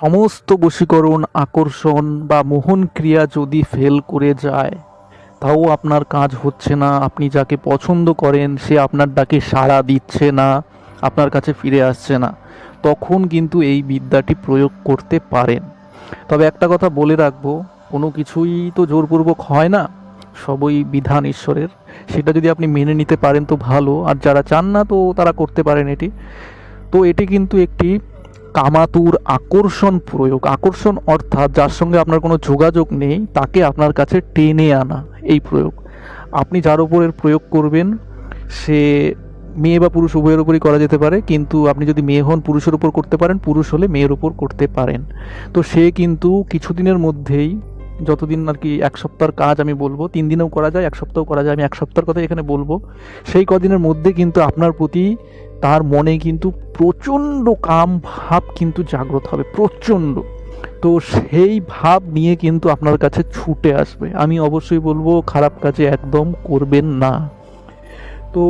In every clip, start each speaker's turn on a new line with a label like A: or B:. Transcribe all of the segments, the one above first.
A: সমস্ত বশীকরণ, আকর্ষণ বা মোহন ক্রিয়া যদি ফেল করে যায়, তাও আপনার কাজ হচ্ছে না। আপনি যাকে পছন্দ করেন, সে আপনার ডাকে সাড়া দিচ্ছে না, আপনার কাছে ফিরে আসছে না। তখন কিন্তু এই বিদ্যাটি প্রয়োগ করতে পারেন। তবে একটা কথা বলে রাখব, কোনো কিছুই তো জোরপূর্বক হয় না। সবই বিধান ঈশ্বরের। সেটা যদি আপনি মেনে নিতে পারেন তো ভালো। আর যারা চান না তো তারা করতে পারেন এটি। তো এটি কিন্তু একটি কামাতুর আকর্ষণ প্রয়োগ। আকর্ষণ অর্থাৎ যার সঙ্গে আপনার কোনো যোগাযোগ নেই, তাকে আপনার কাছে টেনে আনা এই প্রয়োগ। আপনি যার উপরের প্রয়োগ করবেন, সে মেয়ে বা পুরুষ উভয়ের উপরই করা যেতে পারে, কিন্তু আপনি যদি মেয়ে হন, পুরুষের উপর করতে পারেন, পুরুষ হলে মেয়ের উপর করতে পারেন। তো সে কিন্তু কিছুদিনের মধ্যেই যতদিন আর কি এক সপ্তাহের কাজ আমি বলব, তিন দিনেও করা যায়, এক সপ্তাহ করা যায়, আমি এক সপ্তাহের কথা এখানে বলব। সেই কদিনের মধ্যে কিন্তু আপনার প্রতি তার মনে কিন্তু প্রচণ্ড কাম ভাব কিন্তু জাগ্রত হবে, প্রচণ্ড। তো সেই ভাব নিয়ে কিন্তু আপনার কাছে ছুটে আসবে। আমি অবশ্যই বলব, খারাপ কাজে একদম করবেন না। তো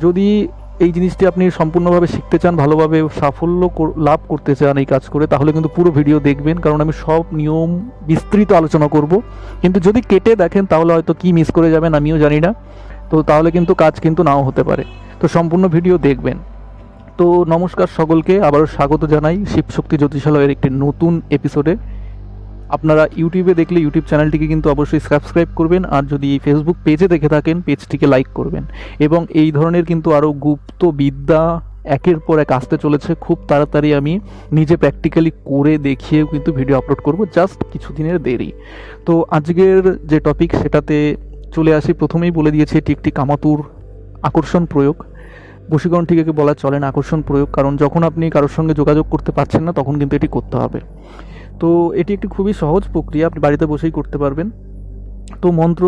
A: যদি এই জিনিসটি আপনি সম্পূর্ণভাবে শিখতে চান, ভালোভাবে সাফল্য লাভ করতে চান এই কাজ করে, তাহলে কিন্তু পুরো ভিডিও দেখবেন, কারণ আমি সব নিয়ম বিস্তৃত আলোচনা করব। কিন্তু যদি কেটে দেখেন, তাহলে হয়তো কি মিস করে যাবেন আমিও জানি না। তো তাহলে কিন্তু কাজ কিন্তু নাও হতে পারে। তো সম্পূর্ণ ভিডিও দেখবেন। তো নমস্কার সকলকে, আবারও স্বাগত জানাই শিবশক্তি জ্যোতিষালয়ের একটি নতুন এপিসোডে আপনারা ইউটিউবে দেখলে ইউটিউব চ্যানেলটিকে কিন্তু অবশ্যই সাবস্ক্রাইব করবেন, আর যদি ফেসবুক পেজে দেখে থাকেন পেজটিকে লাইক করবেন। এবং এই ধরনের কিন্তু আরও গুপ্ত বিদ্যা একের পর এক আসতে চলেছে। খুব তাড়াতাড়ি আমি নিজে প্র্যাকটিক্যালি করে দেখিয়েও কিন্তু ভিডিও আপলোড করব জাস্ট কিছুদিনের দেরি। তো আজকের যে টপিক সেটাতে চলে আসি। প্রথমেই বলে দিয়েছে, এটি একটি কামাতুর আকর্ষণ প্রয়োগ। বশীকরণ ঠিক একে বলা চলে না, আকর্ষণ প্রয়োগ। কারণ যখন আপনি কারোর সঙ্গে যোগাযোগ করতে পারছেন না, তখন কিন্তু এটি করতে হবে। তো এটি একটি খুবই সহজ প্রক্রিয়া, আপনি বাড়িতে বসেই করতে পারবেন। তো মন্ত্র,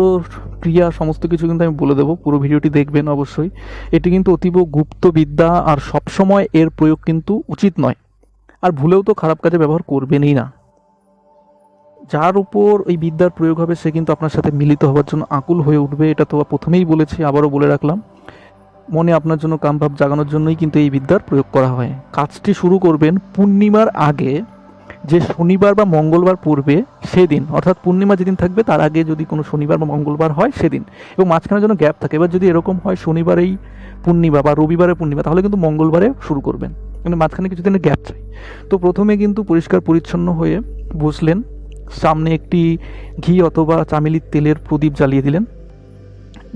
A: ক্রিয়া, সমস্ত কিছু কিন্তু আমি বলে দেবো, পুরো ভিডিওটি দেখবেন অবশ্যই। এটি কিন্তু অতীব গুপ্ত বিদ্যা, আর সবসময় এর প্রয়োগ কিন্তু উচিত নয়। আর ভুলেও তো খারাপ কাজে ব্যবহার করবেনই না। যার উপর এই বিদ্যার প্রয়োগ হবে, সে কিন্তু আপনার সাথে মিলিত হওয়ার জন্য আকুল হয়ে উঠবে, এটা তো প্রথমেই বলেছি, আবারও বলে রাখলাম। মনে আপনার জন্য কামভাব জাগানোর জন্যই কিন্তু এই বিদ্যার প্রয়োগ করা হয়। কাজটি শুরু করবেন পূর্ণিমার আগে। যে শনিবার বা মঙ্গলবার পূর্বে সেদিন, অর্থাৎ পূর্ণিমা যেদিন থাকবে, তার আগে যদি কোনো শনিবার বা মঙ্গলবার হয় সেদিন। এবং মাঝখানে যেন গ্যাপ থাকে। এবার যদি এরকম হয় শনিবারেই পূর্ণিমা বা রবিবারে পূর্ণিমা, তাহলে কিন্তু মঙ্গলবারে শুরু করবেন। কিন্তু মাঝখানে কিছুদিনের গ্যাপ চাই। তো প্রথমে কিন্তু পরিষ্কার পরিচ্ছন্ন হয়ে বসলেন। সামনে একটি ঘি অথবা চামেলির তেলের প্রদীপ জ্বালিয়ে দিলেন।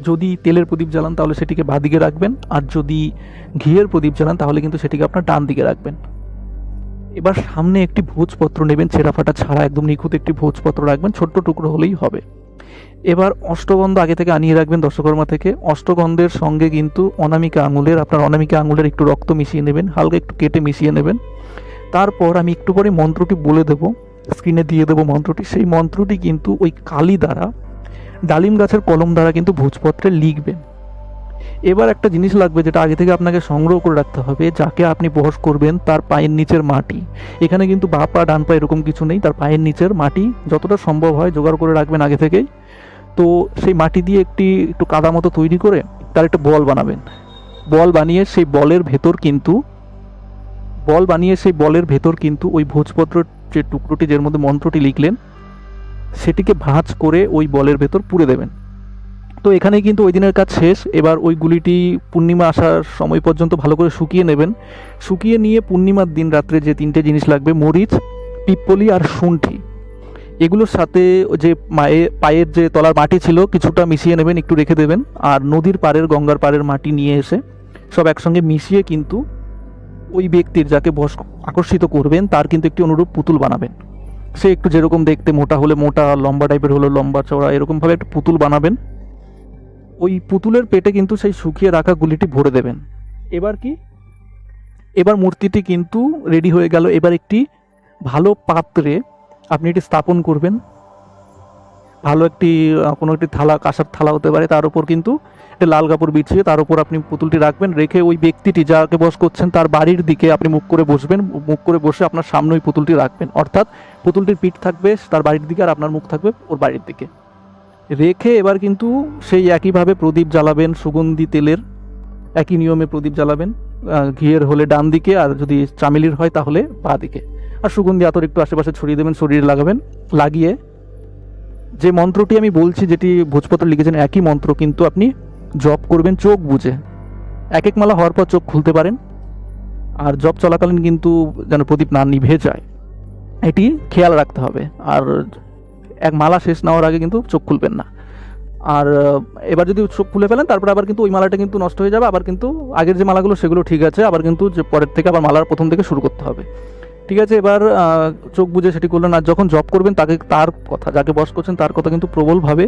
A: যদি তেলের প্রদীপ জ্বালান, তাহলে সেটিকে বাদিকে রাখবেন। আর যদি ঘিয়ের প্রদীপ জ্বালান, তাহলে কিন্তু সেটিকে আপনার ডান দিকে রাখবেন। এবার সামনে একটি ভোজপত্র নেবেন ছেঁড়া ফাটা ছাড়া একদম নিখুঁত একটি ভোজপত্র রাখবেন, ছোট্ট টুকরো হলেই হবে। এবার অষ্টগন্ধ আগে থেকে আনিয়ে রাখবেন দশকর্মা থেকে। অষ্টগন্ধের সঙ্গে কিন্তু অনামিকা আঙুলের, আপনার অনামিকা আঙুলের একটু রক্ত মিশিয়ে নেবেন, হালকা একটু কেটে মিশিয়ে নেবেন। তারপর আমি একটু পরে মন্ত্রটি বলে দেবো, স্ক্রিনে দিয়ে দেবো মন্ত্রটি। সেই মন্ত্রটি কিন্তু ওই কালি দ্বারা, ডালিম গাছের কলম দ্বারা কিন্তু ভোজপত্রে লিখবেন। এবার একটা জিনিস লাগবে যেটা আগে থেকে আপনাকে সংগ্রহ করে রাখতে হবে, যাকে আপনি বহস করবেন তার পায়ের নিচের মাটি। এখানে কিন্তু বা পা, ডান পা এরকম কিছু নেই, তার পায়ের নিচের মাটি যতটা সম্ভব হয় জোগাড় করে রাখবেন আগে থেকেই। তো সেই মাটি দিয়ে একটি, একটু কাদা মতো তৈরি করে তার একটা বল বানাবেন। বল বানিয়ে সেই বলের ভেতর কিন্তু, বল বানিয়ে সেই বলের ভেতর কিন্তু ওই ভোজপত্র যে টুকরোটি, যের মধ্যে মন্ত্রটি লিখলেন, সেটিকে ভাঁজ করে ওই বলের ভেতর পুড়ে দেবেন। তো এখানেই কিন্তু ওই দিনের কাজ শেষ। এবার ওই গুলিটি পূর্ণিমা আসার সময় পর্যন্ত ভালো করে শুকিয়ে নেবেন। শুকিয়ে নিয়ে পূর্ণিমার দিন রাত্রে যে তিনটে জিনিস লাগবে, মরিচ, পিপ্পলি আর শুন্ঠি। এগুলোর সাথে যে মায়ে, পায়ের যে তলার মাটি ছিল, কিছুটা মিশিয়ে নেবেন, একটু রেখে দেবেন। আর নদীর পাড়ের, গঙ্গার পাড়ের মাটি নিয়ে এসে সব একসঙ্গে মিশিয়ে কিন্তু ওই ব্যক্তির যাকে বস আকর্ষিত করবেন, তার কিন্তু একটি অনুরূপ পুতুল বানাবেন। সে একটু যেরকম দেখতে মোটা হলে মোটা, লম্বা টাইপের হলো লম্বা চওড়া, এরকমভাবে একটা পুতুল বানাবেন। ওই পুতুলের পেটে কিন্তু সেই শুকিয়ে রাখা গুলিটি ভরে দেবেন। এবার কি? এবার মূর্তিটি কিন্তু রেডি হয়ে গেল। এবার একটি ভালো পাত্রে আপনি এটি স্থাপন করবেন। ভালো একটি কোনো একটি থালা, কাঁসার থালা হতে পারে। তার উপর কিন্তু একটা লাল কাপড় বিছিয়ে তার উপর আপনি পুতুলটি রাখবেন। রেখে ওই ব্যক্তিটি যাকে বস করছেন তার বাড়ির দিকে আপনি মুখ করে বসবেন। মুখ করে বসে আপনার সামনে ওই পুতুলটি রাখবেন। অর্থাৎ পুতুলটির পিঠ থাকবে তার বাড়ির দিকে আর আপনার মুখ থাকবে ওর বাড়ির দিকে। রেখে এবার কিন্তু সেই একইভাবে প্রদীপ জ্বালাবেন সুগন্ধি তেলের, একই নিয়মে প্রদীপ জ্বালাবেন ঘিয়ের হলে ডান দিকে আর যদি চামেলির হয় তাহলে বা দিকে। আর সুগন্ধি আতর একটু আশেপাশে ছড়িয়ে দেবেন, শরীরে লাগাবেন, লাগিয়ে। যে মন্ত্রটি আমি বলছি, যেটি ভোজপত্র লিখেছেন, একই মন্ত্র কিন্তু আপনি জপ করবেন চোখ বুঝে এক এক মালা হওয়ার পর চোখ খুলতে পারেন। আর জপ চলাকালীন কিন্তু যেন প্রদীপ না নিভে যায়। এটি খেয়াল রাখতে হবে। আর এক মালা শেষ না আগে কিন্তু চোখ খুলবেন না। আর এবার যদি চোখ খুলে ফেলেন, তারপরে আবার কিন্তু ওই মালাটা কিন্তু নষ্ট হয়ে যাবে, আবার কিন্তু আগের যে মালাগুলো সেগুলো ঠিক আছে, আবার কিন্তু যে পরের থেকে আবার মালার প্রথম থেকে শুরু করতে হবে। ঠিক আছে, এবার চোখ বুঝে সেটি করলেন আর যখন জব করবেন, তাকে তার কথা, যাকে বস করছেন, তার কথা কিন্তু প্রবলভাবে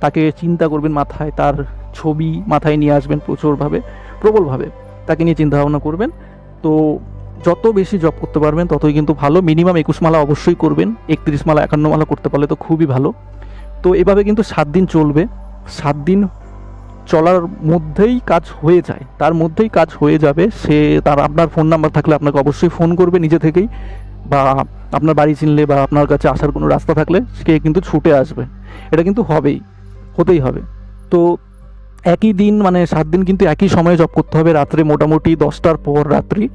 A: তাকে চিন্তা করবেন মাথায়, তার ছবি মাথায় নিয়ে আসবেন প্রচুরভাবে, প্রবলভাবে। তাকে নিয়ে চিন্তা ভাবনা করবেন। তো যত বেশি জব করতে পারবেন, ততই কিন্তু ভালো। মিনিমাম একুশ মালা অবশ্যই করবেন। একত্রিশ মালা, একান্ন মালা করতে পারলে তো খুবই ভালো। তো এভাবে কিন্তু সাত দিন চলবে। সাত দিন চলার মধ্যেই কাজ হয়ে যায়। তার মধ্যেই কাজ হয়ে যাবে। সে তার আপনার ফোন নাম্বার থাকলে আপনাকে অবশ্যই ফোন করবে নিজে থেকেই। বা আপনার বাড়ি চিনলে বা আপনার কাছে আসার কোনো রাস্তা থাকলে সে কিন্তু ছুটে আসবে। এটা কিন্তু হবেই, হতেই হবে। তো একই দিন মানে সাত দিন কিন্তু একই সময়ে জব করতে হবে। রাত্রে মোটামুটি দশটার পর রাত্রি।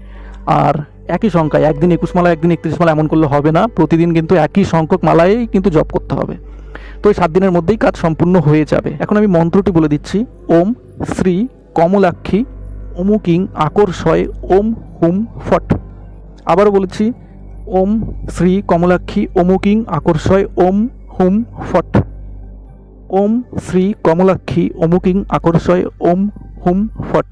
A: আর একই সংখ্যায়, একদিন একুশ মালা, একদিন একত্রিশ মালা এমন করলে হবে না। প্রতিদিন কিন্তু একই সংখ্যক মালায় কিন্তু জপ করতে হবে। তো এই সাত দিনের মধ্যেই কাজ সম্পূর্ণ হয়ে যাবে। এখন আমি মন্ত্রটি বলে দিচ্ছি, ওম শ্রী কমলাক্ষী অমুকিং আকর্ষয় ওম হুম ফট। আবারও বলেছি, ওম শ্রী কমলাক্ষী অমুকিং আকর্ষয় ওম হুম ফট। ওম শ্রী কমলাক্ষী অমুকিং আকর্ষয় ওম হুম ফট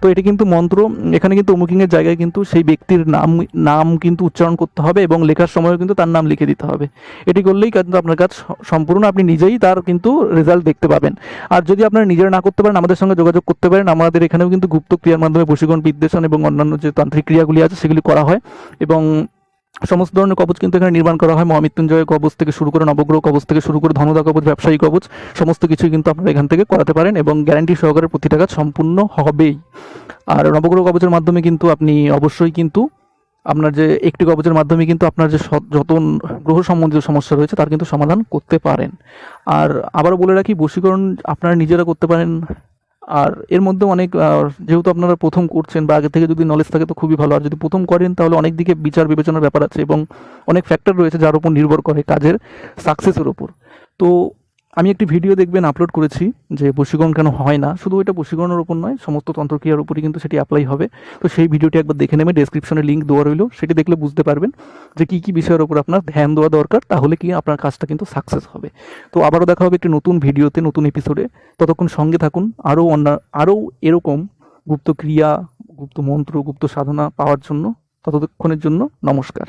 A: তো এটি কিন্তু মন্ত্র, এখানে কিন্তু অমুকিংয়ের জায়গায় কিন্তু সেই ব্যক্তির নাম নাম কিন্তু উচ্চারণ করতে হবে এবং লেখার সময়ও কিন্তু তার নাম লিখে দিতে হবে। এটি করলেই কিন্তু আপনার কাজ সম্পূর্ণ, আপনি নিজেই তার কিন্তু রেজাল্ট দেখতে পাবেন। আর যদি আপনারা নিজেরা না করতে পারেন, আমাদের সঙ্গে যোগাযোগ করতে পারেন। আমাদের এখানেও কিন্তু গুপ্ত ক্রিয়ার মাধ্যমে প্রশিক্ষণ বিদ্বেষণ এবং অন্যান্য যে তান্ত্রিক ক্রিয়াগুলি আছে, সেগুলি করা হয়। এবং সমস্ত ধরনের কবচ কিন্তু এখানে নির্মাণ করা হয়। মহামৃত্যুঞ্জয় কবচ থেকে শুরু করে নবগ্রহ কবচ থেকে শুরু করে ধনুদা কবচ, ব্যবসায়ী কবচ, সমস্ত কিছুই কিন্তু আপনারা এখান থেকে করাতে পারেন এবং গ্যারান্টি সহকারে প্রতিটা কাজ সম্পূর্ণ হবেই। আর নবগ্রহ কবচের মাধ্যমে কিন্তু আপনি অবশ্যই কিন্তু আপনার যে একটি কবচের মাধ্যমে কিন্তু আপনার যে যত গ্রহ সম্বন্ধিত সমস্যা রয়েছে তার কিন্তু সমাধান করতে পারেন। আর আবারও বলে রাখি, বশীকরণ আপনারা নিজেরা করতে পারেন। আর এর মধ্যে অনেক যেহেতু আপনারা প্রথম করছেন বা আগে থেকে যদি নলেজ থাকে তো খুবই ভালো। আর যদি প্রথম করেন তাহলে অনেক দিকে বিচার বিবেচনার ব্যাপার আছে এবং অনেক ফ্যাক্টর রয়েছে যার উপর নির্ভর করে কাজের সাকসেসের উপর। তো আমি একটি ভিডিও দেখবেন আপলোড করেছি যে বশীকরণ কেন হয় না? শুধু এটা বশীকরণের উপর নয়, সমস্ত তন্ত্রক্রিয়ার উপরই কিন্তু সেটি অ্যাপ্লাই হবে। তো সেই ভিডিওটি একবার দেখে নেবেন ডেসক্রিপশনে লিঙ্ক দেওয়া রইল। সেটি দেখলে বুঝতে পারবেন যে কী কী বিষয়ের উপর আপনার ধ্যান দেওয়া দরকার, তাহলে কি আপনার কাজটা কিন্তু সাকসেস হবে। তো আবারও দেখা হবে একটি নতুন ভিডিওতে নতুন এপিসোডে ততক্ষণ সঙ্গে থাকুন, আরও অন্য, আরও এরকম গুপ্ত ক্রিয়া, গুপ্ত মন্ত্র, গুপ্ত সাধনা পাওয়ার জন্য, ততক্ষণের জন্য নমস্কার।